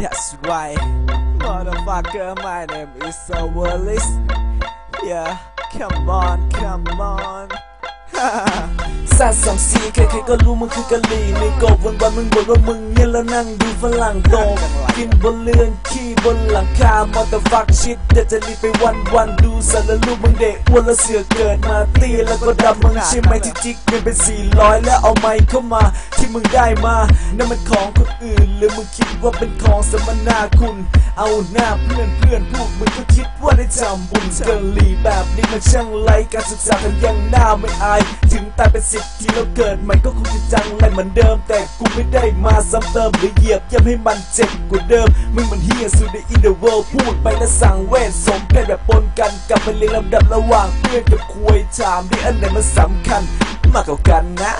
That's right, motherfucker. My name is uh, Willis. Yeah, come on, come on. ซาสองสีใครๆก็รู้มึงคือกะหรี่ในกบวันวันๆมึงบ่นว่ามึงเนี่ยแล้วนั่งดูฝรั่งโตกินบนเรือนขี้บนหลังคามอเตอร์ฟักชิดเดี๋ยวจะรีไปวันวันๆดูสารลูกมึงเด็กอ้วนแล้วเสือเกิดมาเตี้ยแล้วก็ดำมึงใช่ไหมที่จิกเงินเป็นสี่ร้อยแล้วเอาไม้เข้ามาที่มึงได้มานั่นมันของคนอื่นหรือมึงคิดว่าเป็นของสมนาคุณ เอาหน้าเพื่อนเพื่อนพวกมึงก็คิดว่าได้ทำบุญเกินหลีแบบนี้มันช่างไรการศึกษากันยังหน้าไม่อาย ถึงตายเป็นสิบทีแล้วเกิดใหม่ก็คงจะจังไรเหมือนเดิม แต่กูไม่ได้มาซ้ำเติมหรือเหยียบย่ำให้มันเจ็บกว่าเดิม มึงมันเฮียสุดในอินเดอะเวิลด์พูดไปแล้วสั่งเวทสมเป็นแบบปนกันกลับไปเรียงลำดับระหว่างเพื่อนกับคุยถามดิอันไหนมันสำคัญมากกว่ากันนะ